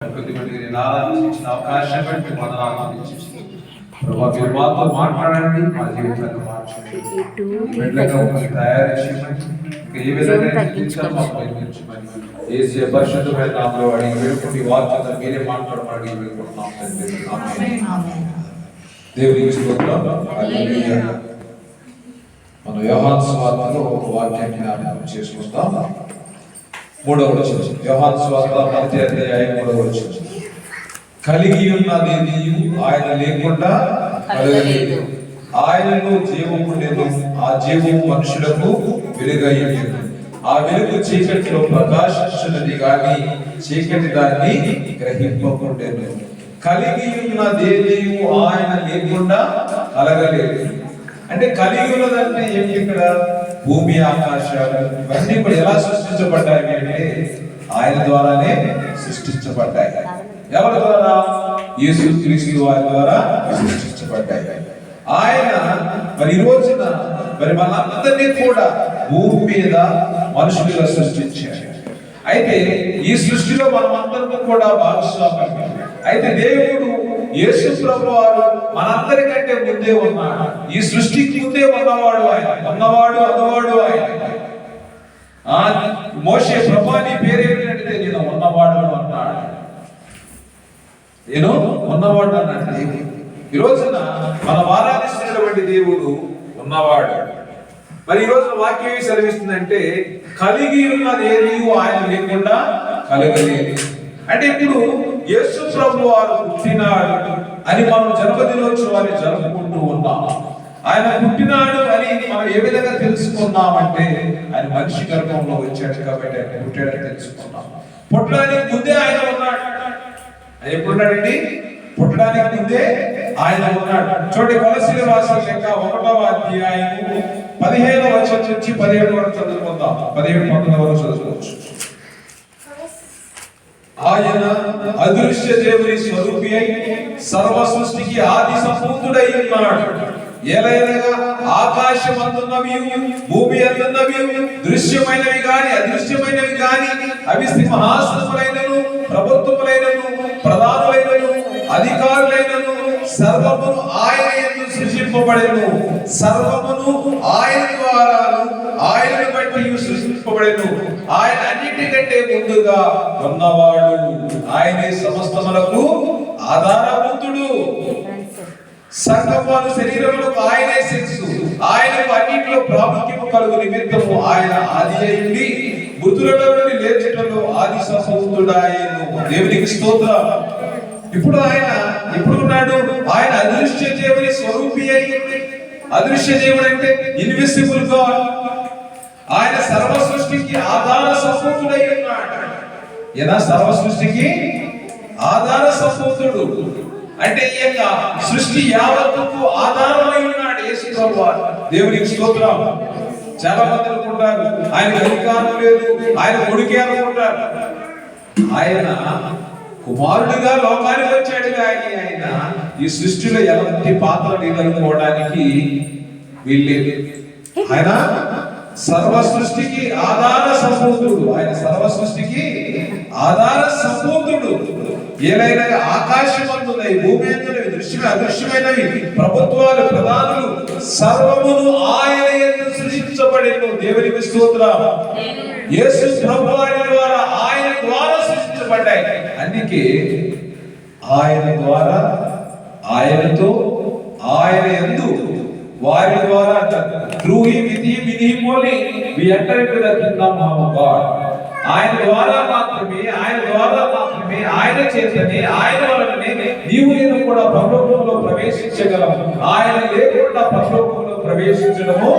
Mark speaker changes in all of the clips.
Speaker 1: కొద్దిమంది నేను ఆరాధించిన అవకాశం బట్టి మనం ఆరాధించి ప్రభా మీరు మాతో మాట్లాడండి మా జీవితాన్ని మార్చండి
Speaker 2: ఇటు
Speaker 1: బిడ్డగా మమ్మల్ని తయారు చేయమని ఇంకా ఏ విధంగా జీవించాలో మాకు నేర్పించమని ఏసీ పరిశుద్ధమైన నామలో అడిగి వేడుకుని వాక్యత మీరే మాట్లాడమని అడిగి వేడుకుంటున్నాం తండ్రి. ఆమేన్. దేవునికి స్తోత్రం హల్లెలూయా. మనం యోహాన్ స్వార్థలో ఒక వాక్యాన్ని జ్ఞాపకం చేసుకుంటాం మూడవ వచ్చిన యోహాన్ స్వార్థ మధ్య అధ్యాయం మూడవ వచ్చిన కలిగి ఉన్నది ఆయన లేకుండా కలగలేదు. ఆయనలో జీవము లేదు. ఆ జీవము మనుషులకు వెలుగయ్యలేదు. ఆ వెలుగు చీకటిలో ప్రకాశించినది కానీ చీకటి దాన్ని గ్రహింపకుండేది. కలిగి ఉన్న ఉన్నదేది ఆయన లేకుండా కలగలేదు. అంటే కలిగి ఉన్నదంటే ఏంటి ఇక్కడ? భూమి ఆకాశాలు ఇవన్నీ కూడా ఎలా సృష్టించబడ్డాయి అంటే ఆయన ద్వారానే సృష్టించబడ్డాయి. ఎవరి ద్వారా? యేసు క్రీస్తు వారి ద్వారా సృష్టించబడ్డాయి. ఆయన మరి ఈ రోజున మరి మనందరినీ కూడా భూమి మీద మనుషులుగా సృష్టించాడు. అయితే ఈ సృష్టిలో మనం అందరం కూడా భాగస్వామ్యం అయితే దేవుడు యేసు ప్రభు వారు మనందరికంటే ముందే ఉన్నాడు. ఈ సృష్టికి ముందే ఉన్నవాడు ఆయన. ఉన్నవాడు అన్నవాడు ఆయన. ఆ మోషే ప్రభా పేరేమిటంటే నేను ఉన్నవాడు అన్నాడు నేను ఉన్నవాడు అన్నాడు దేవుడు ఈ రోజున మనం ఆరాధిస్తున్నటువంటి దేవుడు ఉన్నవాడు. మరి ఈ రోజున వాక్యం ఏమి సెలవిస్తుందంటే కలిగి ఉన్నది ఏది ఆయన లేకుండా కలగలేదు. అంటే ఇప్పుడు యేసు ప్రభు వారు పుట్టినాడు అని మనం జన్మదినోత్సవాన్ని జరుపుకుంటూ ఉన్నాం. ఆయన పుట్టినాడు అని మనం ఏ విధంగా తెలుసుకున్నామంటే ఆయన మనిషి గర్భంలో వచ్చాడు కాబట్టి ఆయన పుట్టాడని తెలుసుకున్నాం. పుట్టడానికి ముందే ఆయన ఉన్నాడు. ఆయన ఎప్పుడున్నాడండి పుట్టడానికి ముందే ఆయన ఉన్నాడు. చూడండి కొలసిన రాసిన లెక్క ఒకటవ అధ్యాయం పదిహేను వర్షం నుంచి పదిహేడు వరకు చదువుకుందాం. పదిహేడు పంతొమ్మిది వరకు చదువుకోవచ్చు. ఆయన అదృశ్య దేవుని స్వరూపి అయి సర్వ సృష్టికి ఆది సంపూర్ణుడై ఉన్నాడు. ఏలైనగా ఆకాశం అందున్నవి భూమి అందున్నవి దృశ్యమైనవి గాని అదృశ్యమైనవి గాని అవి సింహాసనములైనను ప్రభుత్వములైనను ప్రధానులైనను అధికారులైనను సర్వమును ఆయన యందు సర్వమును ఆయన ద్వారా ఆయనను బట్టి సృష్టింపబడేను. ఆయన అన్నిటికంటే ముందుగా ఉన్నవాడు ఆయనే సమస్తములకు ఆధారభూతుడు సంగపాలు శరీరములకు ఆయనే శిరస్సు ఆయనకు అన్నింటిలో ప్రాముఖ్యము కలుగు నిమిత్తము ఆయన ఆది అయింది. మృతులలో నుండి లేచటంలో ఆది సంభూతుడాయను దేవునికి స్తోత్రం. ఇప్పుడు ఆయన ఎప్పుడు ఉన్నాడు? ఆయన అదృశ్య దేవుని స్వరూపి అయి అదృశ్య దేవుడు అంటే ఇన్విసిబుల్ గాడ్ ఆయన సర్వ సృష్టికి ఆధార సంపూర్ణుడై ఉన్నాడు. ఏదా సర్వ సృష్టికి ఆధార సంపూర్ణుడు. అంటే ఈ యొక్క సృష్టి యావత్తుకు ఆధారమై ఉన్నాడు యేసు ప్రభువారు దేవునికి స్తోత్రం. చాలా మంది అనుకుంటారు ఆయన అధికారం లేదు ఆయన కొడుకే అనుకుంటారు. ఆయన కుమారుడిగా లోకానికి వచ్చాడు కానీ ఆయన ఈ సృష్టిలో ఎలాంటి పాత్ర నిలనుకోవడానికి వీల్లేదు. ఆయన సర్వ సృష్టికి ఆధార సంపూర్ణుడు ఆయన సర్వ సృష్టికి ఆధార సంపూర్ణుడు ఏదైనా ఆకాశమందున్నవి భూమి అందున్నవి దృశ్యమే అదృశ్యమైనవి ప్రభుత్వాలు ప్రధానులు సర్వమును ఆయన యందు సృష్టించబడిన దేవునికి స్తోత్రం యేసు ప్రభు వారి ద్వారా ఆయన ద్వారా సృష్టించబడ్డాయి. అందుకే ఆయన ద్వారా ఆయనతో ఆయన ఎందు వారి ద్వారా through him with him in him only we enter into the kingdom of God. ఆయన ద్వారా మాత్రమే ఆయన ద్వారా మాత్రమే ఆయన చేతనే ఆయన వలననే నీవు నేను కూడా పరలోకంలో ప్రవేశించగలం ఆయన లేకుండా పరలోకంలో ప్రవేశించడము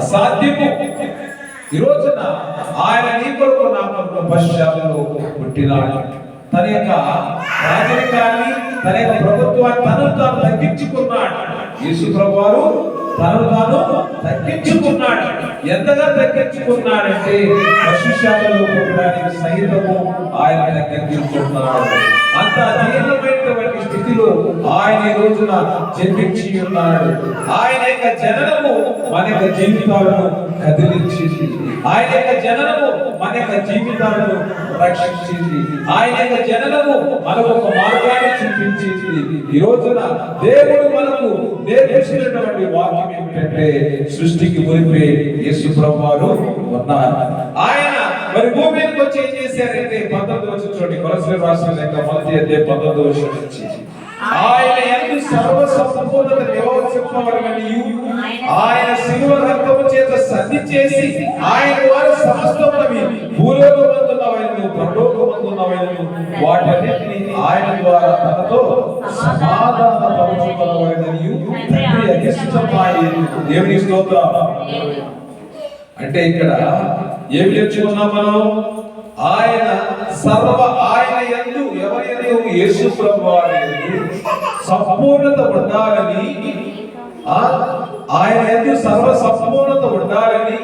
Speaker 1: అసాధ్యము. ఈ రోజున ఆయన నీ కొరకు నా కొరకు పశ్చాత్తంలో పుట్టినాడు. తన యొక్క రాజరికాన్ని తన యొక్క ప్రభుత్వాన్ని తనను తాను తగ్గించుకున్నాడు. యేసు ప్రభువారు తను తాను తగ్గించుకున్నాడు. ఎంతగా తగ్గించుకున్నాడంటే పశుశాలలో పుట్టడానికి సహితము ఆయన తగ్గించుకున్నాడు. అంత దీనమైనటువంటి స్థితిలో ఆయన ఈ రోజున జన్మించి ఉన్నాడు. ఆయన యొక్క జననము మన యొక్క జీవితాలను కదిలించింది. ఆయన యొక్క జననము మన యొక్క జీవితాలను రక్షించింది. ఆయన యొక్క జననము మనకు ఒక మార్గాన్ని చూపించింది. ఈ రోజున దేవుడు మనకు నేర్పించినటువంటి వాక్యం ఏమిటంటే సృష్టికి మునిపే యేసు ప్రభువారు ఉన్నారు. ఆయన మరి భూమి మీదకి వచ్చి ఏం చేశారంటే పంతొమ్మిది వచ్చిన చూడండి కొలసిన రాష్ట్రం యొక్క మొదటి అదే పంతొమ్మిది వచ్చిన నుంచి. ఆయన ఎందు సర్వ సంపూర్ణత నివసింపవలనని ఆయన శిలువ రక్తము చేత సద్ధి చేసి ఆయన ద్వారా సమస్తమునవి భూలోకమందున్నవైనను పరలోకమందున్నవైనను వాటన్నిటిని ఆయన ద్వారా తనతో సమాధాన పరచుకున్నవైనని తండ్రి అధిష్టమాయి దేవుని స్తోత్రం. అంటే ఇక్కడ ఏమి నేర్చుకున్నాం మనం? ఆయన సర్వ ఆయన ఎందు ఎవరి ఎందు యేసు ప్రభు వారి సంపూర్ణత ఉండాలని ఆ ఆయన ఎందు సర్వ సంపూర్ణత ఉండాలని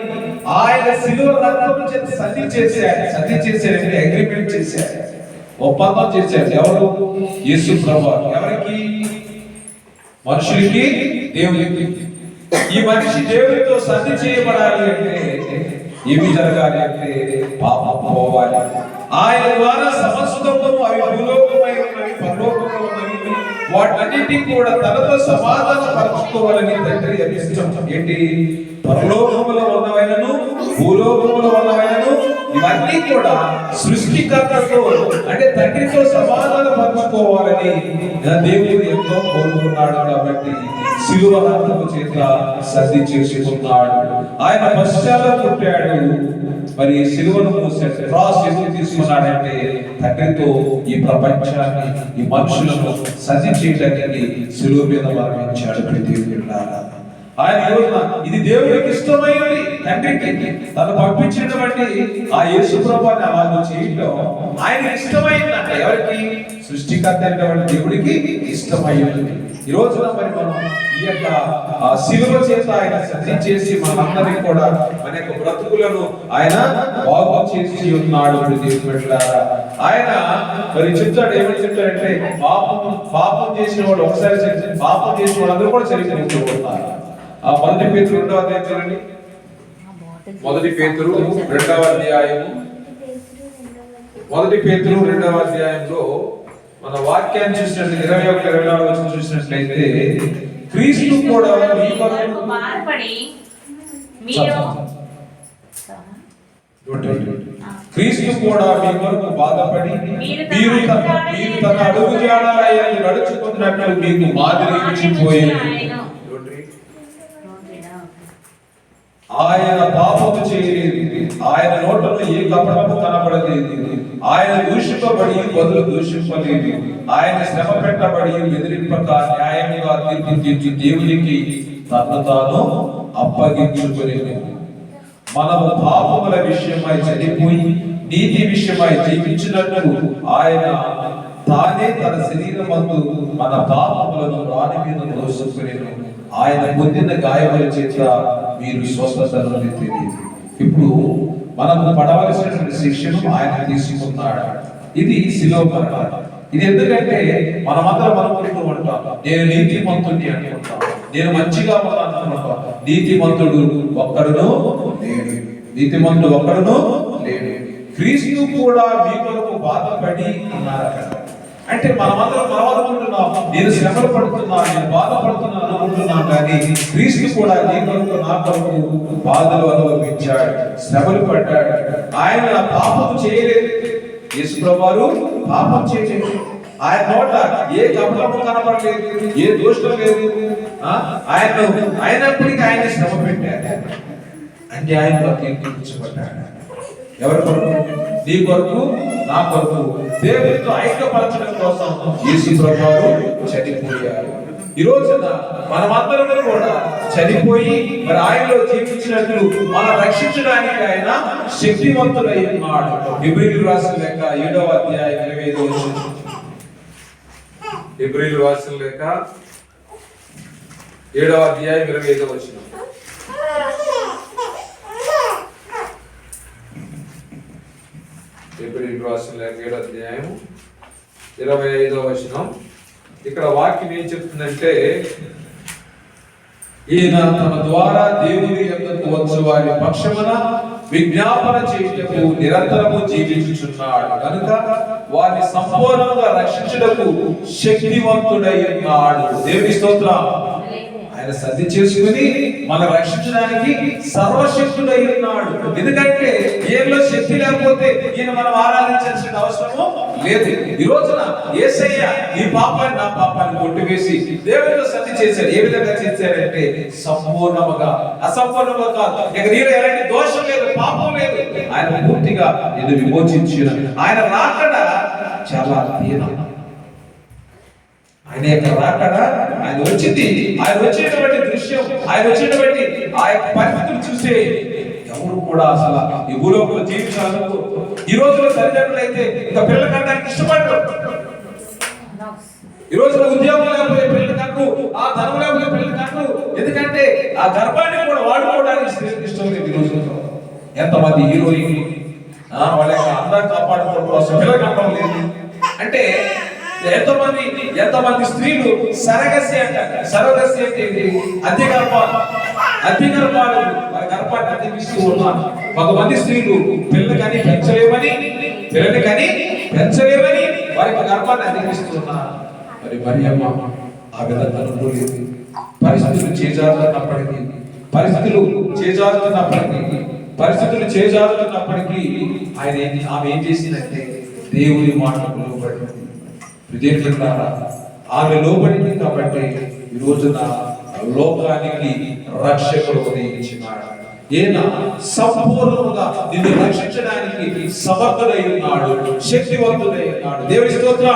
Speaker 1: ఆయన సిలువ రక్తం చేసి సంధి చేశారు సంధి చేశాడంటే అగ్రిమెంట్ చేశారు ఒప్పందం చేశారు ఎవరు? యేసు ప్రభు. ఎవరికి? మనుషులకి దేవునికి. ఈ మనిషి దేవునితో సంధి చేయబడాలి అంటే ఏమి జరగాలి అంటే పాపం పోవాలి. ఆయన ద్వారా సమస్తము అవి భూలోకమై పరలోక వాటన్నిటి కూడా తనతో సమాధాన పరచుకోవాలని తండ్రి అభిష్టం ఏంటి? పరలోకములో ఉన్నవైనను భూలోకములో ఉన్నవైనను ఇవన్నీ కూడా సృష్టికర్తతో అంటే తండ్రితో సమాధాన పరచుకోవాలని దేవుడు ఎంతో కోరుకున్నాడు కాబట్టి శిలువ రక్తము చేత సర్ది చేసుకున్నాడు ఆయన పశ్చాల్లో పుట్టాడు మరి శిలువను మూసాడు క్రాస్ ఎందుకు తీసుకున్నాడంటే తండ్రితో ఈ ప్రపంచాన్ని ఈ మనుషులను సర్ది చేయడానికి శిలువ మీద మరణించాడు ప్రతి బిడ్డారా. ఆయన రోజున ఇది దేవుడికి ఇష్టమైనది తండ్రికి తను పంపించినటువంటి ఆ యేసు ప్రభాన్ని అలా చేయడం ఆయన ఇష్టమైందంట ఎవరికి? సృష్టికర్త అయినటువంటి దేవుడికి ఇష్టమైనది. ఈ రోజున మరి మనం ఈ యొక్క శిలువ చేత ఆయన సిద్ధి చేసి మనందరికి కూడా మన యొక్క బ్రతుకులను ఆయన బాగు చేసి ఉన్నాడు ఆయన మరి చెప్తాడు ఏమని చెప్తాడంటే పాపం పాపం చేసిన వాడు ఒకసారి పాపం చేసిన వాళ్ళందరూ కూడా చరిత్ర ఆ మొదటి పేతురు రెండవ అధ్యాయం చూడండి మొదటి పేతురు రెండవ అధ్యాయము. మొదటి పేతురు రెండవ అధ్యాయంలో మన వాక్యాన్ని చూసినట్టు ఇరవై ఒకటి ఇరవై నాలుగు వచ్చిన చూసినట్లయితే క్రీస్తు కూడా మీ కొరకు
Speaker 2: బాధపడి మీరు
Speaker 1: క్రీస్తు కూడా మీ కొరకు బాధపడి మీరు తన మీరు తన అడుగు జాడాలని నడుచుకున్నట్లు మీకు మాదిరి ఇచ్చిపోయింది ఆయన పాపము చేయలేదు. ఆయన నోటలో ఏ కపటము కనబడలేదు. ఆయన దూషింపబడి బదులు దూషింపలేదు. ఆయన శ్రమ పెట్టబడి ఎదిరింపక న్యాయముగా తీర్పు తీర్చి దేవునికి తను తాను అప్పగించుకునేది మనము పాపముల విషయమై చనిపోయి నీతి విషయమై జీవించినట్లు ఆయన తానే తన శరీరమందు మన పాపములను రాని మీద దోషుకునేను ఆయన పొందిన గాయముల చేత మీరు స్వస్థతను తెలియదు ఇప్పుడు మనము పడవలసినటువంటి శిక్షను ఆయన తీసుకున్నాడు. ఇది శిలో మరణం ఇది ఎందుకంటే మనమందరం అనుకుంటూ ఉంటాం నేను నీతి మంతుడిని అనుకుంటాం నేను మంచిగా ఉన్నాను అనుకుంటాం. నీతిమంతుడు ఒక్కడును లేడు. నీతిమంతుడు ఒక్కడును లేడు. క్రీస్తు కూడా మీ కొరకు బాధపడి అన్నారు అంటే మనమందరం మనం నేను శ్రమలు పడుతున్నాను నేను బాధపడుతున్నాను అనుకుంటున్నాను కానీ క్రీస్తు కూడా నీ కొరకు నా కొరకు బాధలు అనుభవించాడు శ్రమలు పడ్డాడు. ఆయన పాపం చేయలేదు. యేసు ప్రభువారు పాపం చేయలేదు. ఆయన నోట ఏ కపటము కనబడలేదు ఏ దోషం లేదు. ఆయన అయినప్పటికీ ఆయన శ్రమ పెట్టాడు. అన్యాయంగా తీర్పించబడ్డాడు ఎవరి కొరకు? నీ కొరకు నా కొరకు. దేవునితో ఐక్యపరచడం కోసం యేసు ప్రభువారు చనిపోయారు. ఈ రోజున మనమందరం కూడా చనిపోయి మరి ఆయనలో జీవించినట్లు మనం రక్షించడానికి ఆయన శక్తివంతుడై ఉన్నాడు. ఇబ్రిల్ రాసిన లెక్క ఏడవ అధ్యాయం ఇరవై ఐదు ఇబ్రిల్ రాసిన లెక్క ఏడవ అధ్యాయం ఇరవై ఐదో వచ్చిన ఏప్రిల్ రాసిన లేఖ ఏడో అధ్యాయం ఇరవై ఐదో వచనం. ఇక్కడ వాక్యం ఏం చెప్తుందంటే ఈయన తన ద్వారా దేవుని యొక్కకు వచ్చు వారి పక్షమున విజ్ఞాపన చేయుటకు నిరంతరము జీవించుచున్నాడు. కనుక వారిని సంపూర్ణంగా రక్షించుటకు శక్తివంతుడై ఉన్నాడు. దేవుని స్తోత్రం. ఆయన సర్ది చేసుకుని మనం రక్షించడానికి సర్వశక్తుడై ఉన్నాడు. ఎందుకంటే ఏలో శక్తి లేకపోతే ఈయన మనం ఆరాధించాల్సిన అవసరము లేదు. ఈ రోజున ఏసయ్య ఈ పాపాన్ని నా పాపాన్ని కొట్టివేసి దేవుడితో సర్ది చేశాడు. ఏ విధంగా చేశాడంటే సంపూర్ణముగా అసంపూర్ణముగా కాదు. ఇక నీలో ఎలాంటి దోషం లేదు పాపం లేదు. ఆయన పూర్తిగా నేను విమోచించిన ఆయన రాకడ చాలా తీరం ఆయన యొక్క రాకడ ఆయన వచ్చింది. ఆయన వచ్చేటువంటి దృశ్యం ఆయన వచ్చేటువంటి ఆ యొక్క పరిస్థితులు చూస్తే ఎవరు కూడా అసలు ఈ భూలోకంలో జీవించాలకు ఈ రోజుల్లో తల్లిదండ్రులు అయితే ఇంకా పిల్లలు కట్టడానికి ఇష్టపడరు. ఈ రోజున ఉద్యోగం లేకపోతే పిల్లలు కట్టు ఆ ధనం లేకపోతే పిల్లలు కట్టు ఎందుకంటే ఆ గర్భాన్ని కూడా వాడుకోవడానికి ఇష్టం లేదు ఈ రోజుల్లో. ఎంతమంది హీరోయిన్ వాళ్ళ యొక్క అందరం కాపాడుకోవడం కోసం పిల్లలు కట్టడం లేదు అంటే ఎంతమంది ఎంతమంది స్త్రీలు సరగసి అంటారు సరగసి అంటే అతి గర్భాలు. అతి గర్భాలు వారి గర్భాన్ని అద్దెకిస్తూ ఉన్నారు కొంతమంది స్త్రీలు పిల్లలు కానీ పెంచలేమని పిల్లలు కానీ పెంచలేమని వారి యొక్క గర్భాన్ని అద్దెకిస్తూ ఉన్నారు మరి మరి అమ్మ ఆ విధంగా అనుకోలేదు. పరిస్థితులు చేజారుతున్నప్పటికీ పరిస్థితులు చేజారుతున్నప్పటికీ పరిస్థితులు చేజారుతున్నప్పటికీ ఆయన ఆమె ఏం చేసిందంటే దేవుని మాటలు లోబడింది విజయకులారా ఆమె లోబడింది కాబట్టి ఈ రోజున లోకానికి రక్షకుడు ఉదయించినాడు ఈయన సంపూర్ణముగా నిన్ను రక్షించడానికి సమర్థుడై ఉన్నాడు శక్తివంతుడై ఉన్నాడు. దేవుని స్తోత్రం.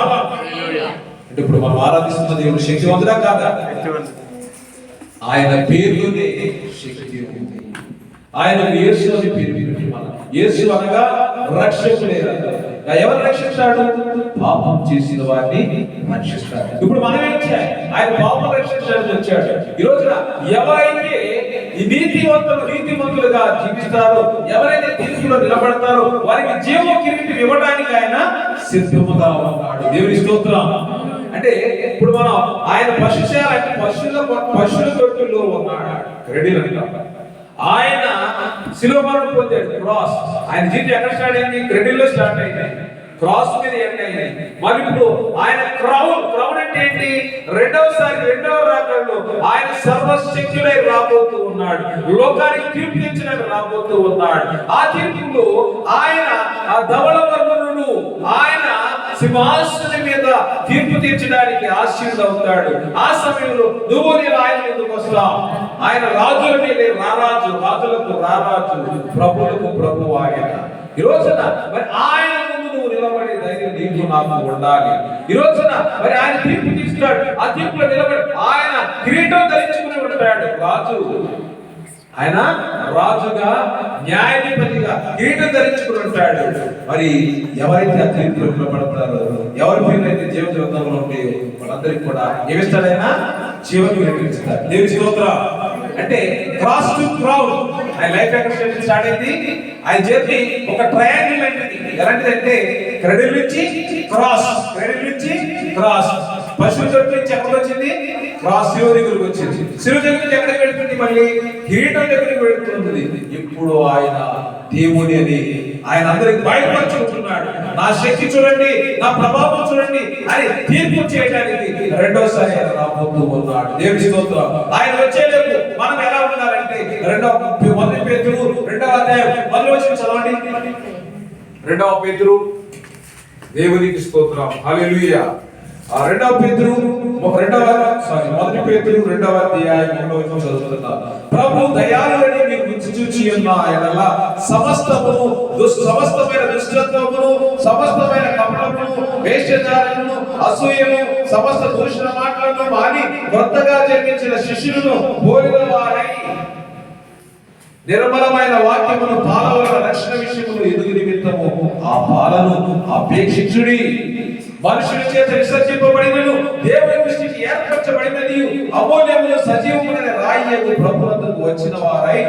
Speaker 1: అంటే ఇప్పుడు మనం ఆరాధిస్తున్న దేవుడు శక్తివంతుడా కాదా? ఆయన పేరులోనే శక్తి ఉంది. ఆయన యేసు అని పేరు యేసు అనగా రక్షకుడే. ఎవరు రక్షిస్తాడు పాపం చేసిన వారిని రక్షిస్తాడు. ఇప్పుడు మనం ఏం చేయాలి ఆయన పాపం రక్షించడానికి వచ్చాడు. ఈ రోజున ఎవరైతే ఈ నీతివంతులు నీతిమంతులుగా జీవిస్తారో ఎవరైతే తీర్పులో నిలబడతారో వారికి జీవ కిరీటం ఇవ్వడానికి ఆయన సిద్ధముగా ఉన్నాడు. దేవుని స్తోత్రం. అంటే ఇప్పుడు మనం ఆయన పశు చేయాలంటే పశువుల పశువుల తొట్టులో ఉన్నాడు. రెడీ అంటాం. ఆయన శిలోమరణం పొందాడు. క్రాస్ ఆయన జీవితం ఎక్కడ స్టార్ట్ అయింది? క్రెడిల్లో స్టార్ట్ అయింది. క్రాస్ మీద ఎండ్ అయింది. మరి ఇప్పుడు ఆయన క్రౌన్ క్రౌన్ అంటే ఏంటి? రెండవసారి రెండవ రాకంలో ఆయన సర్వశక్తుడై రాబోతూ ఉన్నాడు. లోకానికి తీర్పు తెచ్చినట్టు రాబోతూ ఉన్నాడు. ఆ తీర్పులో ఆయన ఆ ధవళ వర్ణనుడు ఆయన సింహాసనం మీద తీర్పు తీర్చడానికి ఆశీర్వదవుతాడు ఆ సమయంలో నువ్వు నేను ఆయన ఎందుకు వస్తావు ఆయన రాజుల మీద రారాజు రాజులకు రారాజు ప్రభులకు ప్రభు ఆయన. ఈ రోజున మరి ఆయన ముందు నువ్వు నిలబడే ధైర్యం నీకు నాకు ఉండాలి. ఈ రోజున మరి ఆయన తీర్పు తీస్తాడు ఆ తీర్పులో నిలబడి. ఆయన కిరీటం ధరించుకుని ఉంటాడు. రాజు. ఆయన రాజుగా న్యాయాధిపతిగా కిరీటం ధరించుకుని ఉంటాడు. మరి ఎవరైతే ఆ తీర్పులో నిలబడతారో ఎవరి పేరు అయితే జీవ జీవితంలో ఉంటే వాళ్ళందరికీ కూడా ఏమిస్తాడైనా జీవనం వెలిగిస్తాడు దేవి స్తోత్రం. అంటే క్రాస్ టు క్రౌడ్ ఆయన లైఫ్ ఎక్కడ స్టార్ట్ అయింది? ఆయన జర్నీ ఒక ట్రయాంగిల్ లాంటిది. ఎలాంటిదంటే క్రెడిల్ నుంచి క్రాస్ క్రెడిల్ నుంచి క్రాస్. పశువు చోటు నుంచి ఎక్కడ వచ్చింది? క్రాస్. శివ దగ్గరకు వచ్చింది. శివ దగ్గర నుంచి ఎక్కడికి వెళ్తుంది మళ్ళీ? కిరీటం దగ్గరికి వెళ్తుంది ఇప్పుడు ఆయన దేవుడి అని ఆయన అందరికి బయటపరుచుకుంటున్నాడు నా శక్తి చూడండి నా ప్రభావం చూడండి. అని తీర్పు చేయడానికి రెండోసారి ఆయన రాబోతూ ఉన్నాడు. దేవుని స్తోత్రం. ఆయన వచ్చేటప్పుడు మనం ఎలా ఉండాలంటే రెండవ మొదటి పేతురు రెండవ అధ్యాయం. మొదటి వచ్చిన చదవండి. రెండవ పేతురు. దేవునికి స్తోత్రం. హాలెలుయ ఆ రెండవ పేతురు రెండవ సారీ మొదటి పేతురు రెండవ అధ్యాయం మూడవ వచనం చదువుతున్నా. ప్రభు దయాళుడని మీరు మించి చూచి ఉన్న ఆయనల సమస్తమును సమస్తమైన దుష్టత్వమును సమస్తమైన కపటమును వేషధారణను అసూయను సమస్త దూషణ మాటలను మాని కొత్తగా జన్మించిన శిష్యులను పోలిన వారై. నిర్మలమైన వాక్యమును పాలవల రక్షణ విషయమును ఎదుగు ఆ పాలను అపేక్షించుడి. మనుషుడి చేత విసర్జింపబడినను దేవుని దృష్టికి ఏర్పరచబడినది అమూల్యములు సజీవములైన రాయ్యకు ప్రభుత్వకు వచ్చిన వారై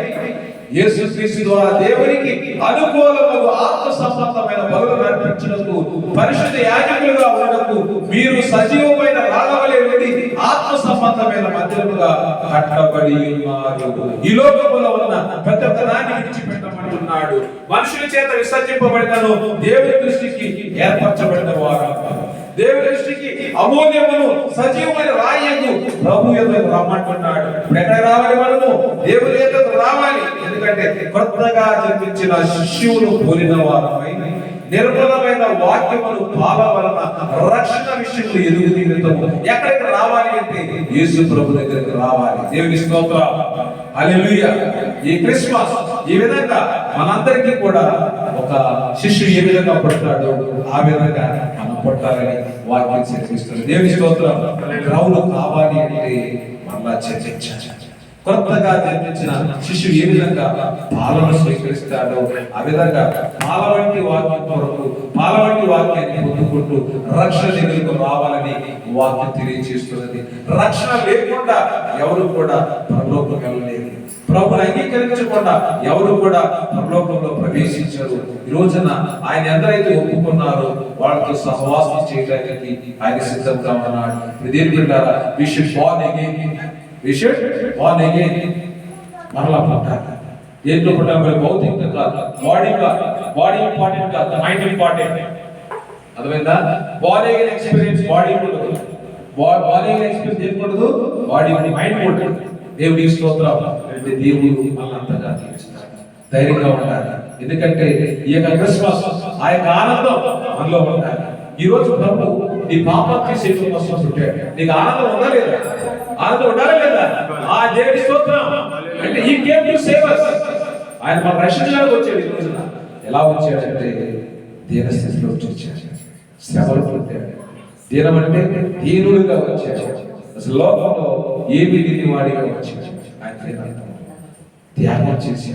Speaker 1: యేసు క్రీస్తు ద్వారా దేవునికి అనుకూలముగా ఆత్మ సంబంధమైన బలులను అర్పించుటకు పరిశుద్ధ యాజకులుగా ఉండటకు మీరు సజీవమైన రాగవలే ఉండి ఆత్మ సంబంధమైన మధ్యముగా కట్టబడి ఉన్నారు. ఈ లోకంలో ఉన్న ప్రతి ఒక్క దాన్ని విడిచిపెట్టమని అంటున్నాడు. మనుషుల చేత విసర్జింపబడతాను దేవుని దృష్టికి ఏర్పరచబడిన వారు దేవుని దృష్టికి అమూల్యమును సజీవమైన రాయకు ప్రభు ఎదురు రమ్మంటున్నాడు. ఇప్పుడు ఎక్కడ రావాలి మనము? దేవుని ఎదురు రావాలి. ఎందుకంటే కొత్తగా జన్మించిన శిష్యులు పోలిన వారమై నిర్మలమైన వాక్యములు భావ వలన రక్షణ విషయంలో ఎదుగు నిమిత్తము ఎక్కడికి రావాలి అంటే యేసు ప్రభు దగ్గరికి రావాలి. దేవుని స్తోత్ర. అలెలుయ ఈ క్రిస్మస్ ఈ విధంగా మనందరికీ కూడా ఒక శిష్యుడు ఏ విధంగా పుడతాడో ఆ విధంగా మనం పుట్టాలని వాక్యం చర్చిస్తుంది దేవుని స్తోత్రం రౌలు కావాలి అంటే మళ్ళా చర్చించాలి కొత్తగా జన్మించిన శిశువు ఏ విధంగా పాలన స్వీకరిస్తాడో ఆ విధంగా పాల వంటి వాక్యం కొరకు పాల వంటి వాక్యాన్ని పొందుకుంటూ రక్షణ దగ్గరకు రావాలని వాక్యం తెలియజేస్తున్నది. రక్షణ లేకుండా ఎవరు కూడా పరలోకం వెళ్ళలేదు. ప్రభుని అంగీకరించకుండా ఎవరు కూడా పరలోకంలో ప్రవేశించరు. ఈ రోజున ఆయన ఎందరైతే ఒప్పుకున్నారో వాళ్ళతో సహవాసం చేయడానికి ఆయన సిద్ధంగా ఉన్నాడు. ఇదేం బిడ్డారా we should born again we should మరలా పుట్టాలి. దేంట్లో పుట్టాలి? భౌతిక కాదు. బాడీ కాదు బాడీ ఇంపార్టెంట్ కాదు. మైండ్ ఇంపార్టెంట్ అర్థమైందా? బాడీ ఎక్స్పీరియన్స్ బాడీ ఉండదు. బాడీ ఎక్స్పీరియన్స్ ఏం ఉండదు? బాడీ మైండ్ ఉంటుంది దేవుడి స్తోత్రం అంటే దేవుడు మనంతగా అంతగా ధైర్యంగా ఉండాలి. ఎందుకంటే ఈ యొక్క క్రిస్మస్ ఆ యొక్క ఆనందం మనలో ఉండాలి. ఈ రోజు ప్రభు నీ పాపకి చేసే కోసం పుట్టాడు నీకు ఆనందం ఉందా లేదా ఆనందం ఉండాలా లేదా ఆ దేవుడి స్తోత్రం. అంటే ఈ కేమ్ టు సేవ్ అస్ ఆయన మన రక్షించడానికి వచ్చాడు ఈ రోజున. ఎలా వచ్చాడంటే దీన స్థితిలో వచ్చాడు. శ్రమలు పొందాడు దీనం అంటే దీనుడుగా వచ్చాడు. అసలు లోకంలో ఏమి లేని వాడిగా వచ్చాడు ఆయన త్యాగం చేసి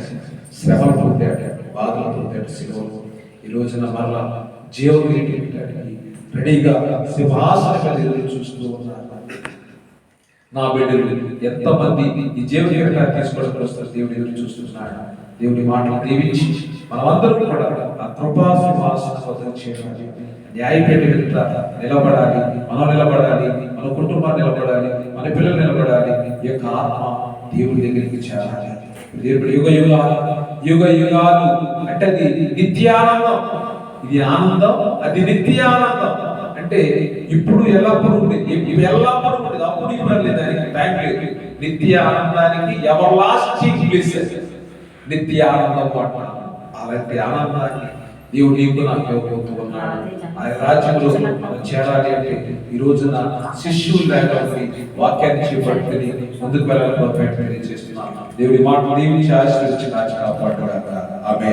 Speaker 1: శ్రమలు పొందాడు బాధలు పొందాడు శిలువలో ఈ రోజున మరలా జీవం ఏంటి రెడీగా సింహాసన ఎదురు చూస్తూ ఉన్నారు. నా బిడ్డలు ఎంతమంది ఈ జీవన కిరీటాన్ని తీసుకోవడానికి వస్తారు దేవుడు ఎదురు చూస్తున్నాడు. దేవుడి మాటలు దీవించి మనమందరం కూడా ఆ కృపా సింహాసన స్వతం చేయాలి. న్యాయపేట వెంట నిలబడాలి. మనం నిలబడాలి. మన కుటుంబాన్ని నిలబడాలి. మన పిల్లలు నిలబడాలి. ఈ యొక్క ఆత్మ దేవుడి దగ్గరికి చేరాలి. దేవుడు యుగ యుగాలు యుగ యుగాలు అంటే అది నిత్యానందం. ఇది ఆనందం అది నిత్యానందం. అంటే ఇప్పుడు ఎల్లప్పుడూ ఉండేది ఇవి ఎల్లప్పుడూ ఉండేది అప్పుడు ఇప్పుడు లేదు. దానికి టైం లేదు. నిత్య ఆనందానికి ఎవర్ లాస్టింగ్ ప్లేస్ నిత్య ఆనందం అంటున్నాను అలాంటి ఆనందాన్ని దేవుడు నీకు నాకు ఇవ్వబోతూ ఉన్నాడు. ఆయన రాజ్యంలో మనం చేరాలి అంటే ఈ రోజున శిష్యులు లేకపోతే వాక్యాన్ని చేపట్టుకుని ముందుకు వెళ్ళాలని ప్రయత్నం చేస్తున్నాను దేవుడి మాటలు దీవించి ఆశీర్వదించి కాచి కాపాడు ఆమె